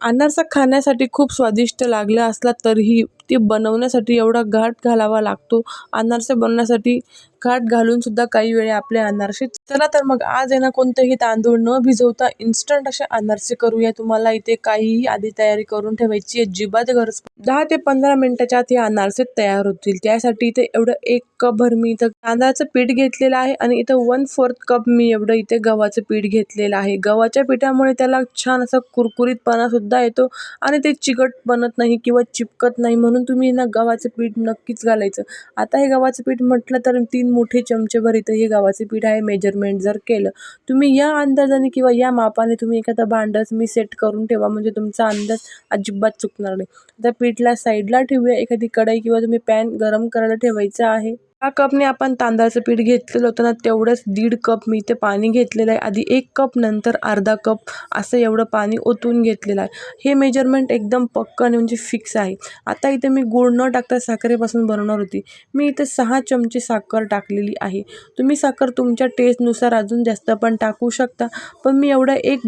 अनारसा खाण्यासाठी खूप स्वादिष्ट लागला असला तरीही ते बनवण्यासाठी एवढा घाट घालावा लागतो. अनारसे बनवण्यासाठी घाट घालून सुद्धा काही वेळे आपले अनारसे चला तर मग आज आहे ना कोणतेही तांदूळ न भिजवता इन्स्टंट असे अनारसे करूया. तुम्हाला इथे काहीही आधी तयारी करून ठेवायची अजिबात गरज दहा ते पंधरा मिनिटाच्या आत हे अनारसे तयार होतील. त्यासाठी इथे एवढं एक कप भर मी इथं तांदळाचं पीठ घेतलेलं आहे आणि इथं वन फोर्थ कप मी एवढं इथे गव्हाचं पीठ घेतलेलं आहे. गव्हाच्या पिठामुळे त्याला छान असा कुरकुरीतपणा सुद्धा येतो आणि ते चिकट बनत नाही किंवा चिपकत नाही म्हणून तुम्ही ना गव्हाचं पीठ नक्कीच घालायचं. आता हे गव्हाचं पीठ म्हटलं तर तीन मोठे चमचेभर इथं हे गव्हाचे पीठ आहे मेजरमेंट जर केलं तुम्ही या अंदाजाने किंवा या मापाने तुम्ही एखादं भांडंच मी सेट करून ठेवा म्हणजे तुमचा अंदाज अजिबात चुकणार नाही. त्या पीठला साईडला ठेवूया एखादी कढई किंवा तुम्ही पॅन गरम करायला ठेवायचं आहे. हा कपने आपण तांदळाचं पीठ घेतलेलं होतं ना तेवढंच दीड कप मी इथे पाणी घेतलेलं आहे. आधी एक कप नंतर अर्धा कप असं एवढं पाणी ओतून घेतलेलं आहे. हे मेजरमेंट एकदम पक्क आणि म्हणजे फिक्स आहे. आता इथे मी गूळ न टाकता साखरेपासून बनवणार होती. मी इथे सहा चमचे साखर टाकलेली आहे. तुम्ही साखर तुमच्या टेस्टनुसार अजून जास्त पण टाकू शकता. पण मी एवढा एक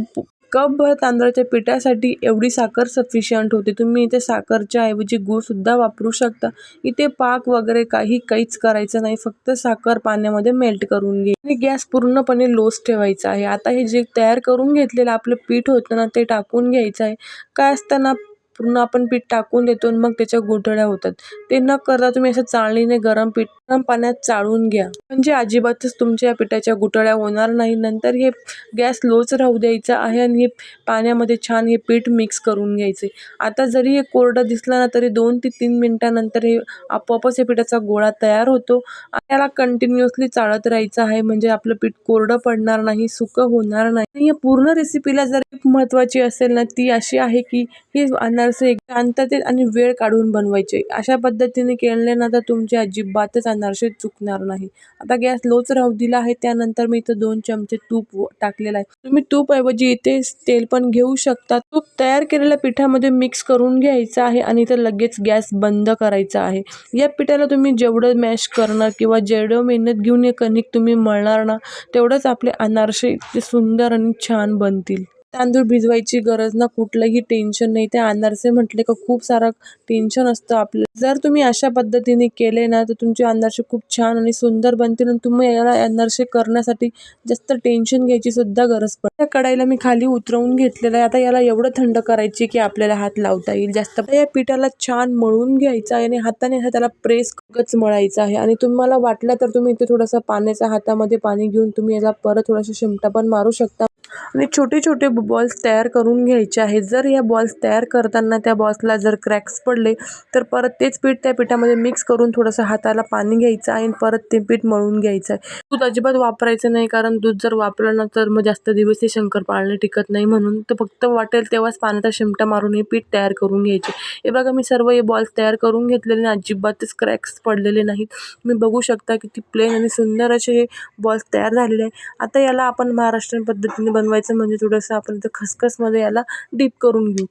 कपभर तांदळाच्या पिठासाठी एवढी साखर सफिशियंट होते. तुम्ही इथे साखरच्या ऐवजी गूळसुद्धा वापरू शकता. इथे पाक वगैरे काही काहीच करायचं नाही. फक्त साखर पाण्यामध्ये मेल्ट करून घे आणि गॅस पूर्णपणे लोस ठेवायचा आहे. आता हे जे तयार करून घेतलेलं आपलं पीठ होतं ना ते टाकून घ्यायचं आहे. काय असताना पूर्ण आपण पीठ टाकून देतो आणि मग त्याच्या गुठळ्या होतात. ते न करता तुम्ही असं चाळणीने गरम पीठ गरम पाण्यात चाळून घ्या. म्हणजे अजिबातच तुमच्या पिठाच्या गुठळ्या होणार नाही. नंतर हे गॅस लोच राहू द्यायचा आहे आणि हे पाण्यामध्ये छान हे पीठ मिक्स करून घ्यायचे. आता जरी हे कोरडं दिसलं ना तरी दोन ते तीन मिनटानंतर हे आपोआपच हे पिठाचा गोळा तयार होतो. आणि याला कंटिन्युअसली चाळत राहायचं आहे. म्हणजे आपलं पीठ कोरडं पडणार नाही सुकं होणार नाही. या पूर्ण रेसिपीला जर एक महत्त्वाची असेल ना ती अशी आहे की हे अनार एक शांततेत आणि वेळ काढून बनवायचे. अशा पद्धतीने केले ना तर तुमचे अजिबातच अनारसे चुकणार नाही. आता गॅस लोच राहू दिला आहे त्यानंतर मी इथं दोन चमचे तूप टाकलेलं आहे. तुम्ही तूप ऐवजी इथे तेल पण घेऊ शकता. तूप तयार केलेल्या पिठामध्ये मिक्स करून घ्यायचं आहे आणि इथं लगेच गॅस बंद करायचा आहे. या पिठाला तुम्ही जेवढं मॅश करणार किंवा जेवढं मेहनत घेऊन हे कणिक तुम्ही मळणार ना तेवढंच आपले अनारसे इतके सुंदर आणि छान बनतील. तांदूळ भिजवायची गरज ना कुठलंही टेन्शन नाही. ते अनारसे म्हटले का खूप सारं टेन्शन असतं आपलं जर तुम्ही अशा पद्धतीने केले ना तर तुमचे अनारसे खूप छान आणि सुंदर बनतील आणि तुम्ही याला अनारसे करण्यासाठी जास्त टेन्शन घ्यायची सुद्धा गरज पडते. त्या कढाईला मी खाली उतरवून घेतलेलं आहे. आता याला एवढं थंड करायची की आपल्याला हात लावता येईल जास्त. या पिठाला छान मळून घ्यायचं आहे आणि हाताने हा त्याला प्रेस गच मळायचं आहे. आणि तुम्हाला वाटलं तर तुम्ही इथे थोडंसं पाण्याचा हातामध्ये पाणी घेऊन तुम्ही याला परत थोडासा शिमटा पण मारू शकता. आणि छोटे छोटे बॉल्स तयार करून घ्यायचे आहेत. जर या बॉल्स तयार करताना त्या बॉल्सला जर क्रॅक्स पडले तर परत तेच पीठ त्या पिठामध्ये मिक्स करून थोडंसं हाताला पाणी घ्यायचं आहे आणि परत ते पीठ मळून घ्यायचं आहे. दूध अजिबात वापरायचं नाही कारण दूध जर वापरलं ना तर मग जास्त दिवस ते शंकरपाळणे टिकत नाही म्हणून. तर फक्त वाटेल तेव्हाच पाण्याचा शिमटा मारून हे पीठ तयार करून घ्यायचे. हे बघा मी सर्व हे बॉल्स तयार करून घेतलेले आणि अजिबातच क्रॅक्स पडलेले नाहीत. तुम्ही बघू शकता किती प्लेन आणि सुंदर असे हे बॉल्स तयार झालेले आहे. आता याला आपण महाराष्ट्रीयन पद्धतीने बनवायचं म्हणजे थोडंसं आपण इथं खसखसमध्ये याला डीप करून घेऊ.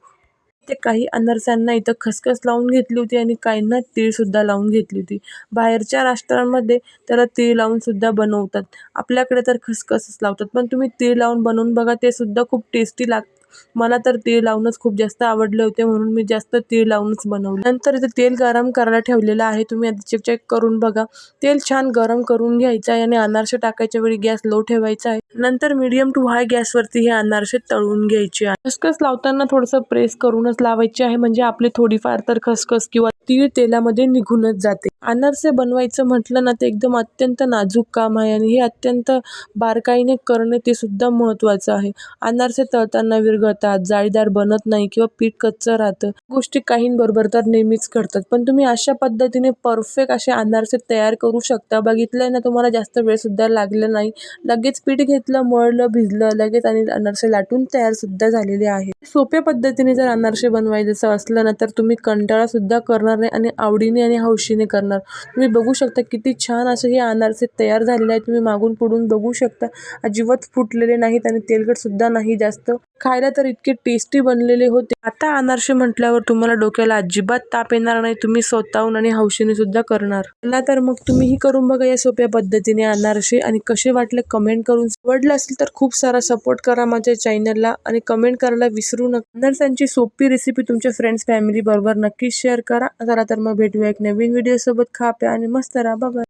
ते काही अनर्सांना इथं खसखस लावून घेतली होती आणि काहींना तीळसुद्धा लावून घेतली होती. बाहेरच्या राष्ट्रांमध्ये त्याला तीळ लावूनसुद्धा बनवतात. आपल्याकडे तर खसखसच लावतात. पण तुम्ही तीळ लावून बनवून बघा ते सुद्धा खूप टेस्टी लागतं. मला तर तीळ लावूनच खूप जास्त आवडले होते म्हणून मी जास्त तीळ लावूनच बनवले. नंतर इथे तेल गरम करायला ठेवलेलं आहे तुम्ही आधी चेक चेक करून बघा. तेल छान गरम करून घ्यायचं आहे आणि अनारसे टाकायच्या वेळी गॅस लो ठेवायचा आहे. नंतर मीडियम टू हाय गॅसवरती हे अनारसे तळून घ्यायचे आहे. खसखस लावताना थोडंसं प्रेस करूनच लावायचे आहे म्हणजे आपली थोडीफार तर खसखस किंवा तीळ तेलामध्ये निघूनच जाते. अनारसे बनवायचं म्हटलं ना ते एकदम अत्यंत नाजूक काम आहे आणि हे अत्यंत बारकाईने करणे ते सुद्धा महत्त्वाचं आहे. अनारसे तळताना विरघळतात जाळीदार बनत नाही किंवा पीठ कच्चं राहतं. गोष्टी काहींबरोबर तर नेहमीच घडतात. पण तुम्ही अशा पद्धतीने परफेक्ट असे अनारसे तयार करू शकता. बघितलंय ना तुम्हाला जास्त वेळ सुद्धा लागला नाही. लगेच पीठ घेतलं मळलं भिजलं लगेच आणि अनारसे लाटून तयारसुद्धा झालेले आहे सोप्या पद्धतीने जर अनारसे बनवायचं असलं ना तर तुम्ही कंटाळासुद्धा करणार नाही आणि आवडीने आणि हौशीने करणार. तुम्ही बघू शकता किती छान असे हे अनारसे तयार झालेले आहेत. तुम्ही मागून पुढून बघू शकता. अजिबात फुटलेले नाहीत आणि तेलकट सुद्धा नाही जास्त. खायला तर इतके टेस्टी बनलेले होते. आता अनारसे म्हटल्यावर तुम्हाला डोक्याला अजिबात ताप येणार नाही. तुम्ही स्वतःहून आणि हौशीने सुद्धा करणार. चला तर मग तुम्हीही करून बघा या सोप्या पद्धतीने अनारसे आणि कसे वाटले कमेंट करून आवडलं असेल तर खूप सारा सपोर्ट करा माझ्या चॅनलला आणि कमेंट करायला विसरू नका. अनारसांची सोपी रेसिपी तुमच्या फ्रेंड्स फॅमिली बरोबर नक्कीच शेअर करा. चला तर मग भेटूया एक नवीन व्हिडिओ सोबत. खा प्या आणि मस्त राहा. बघा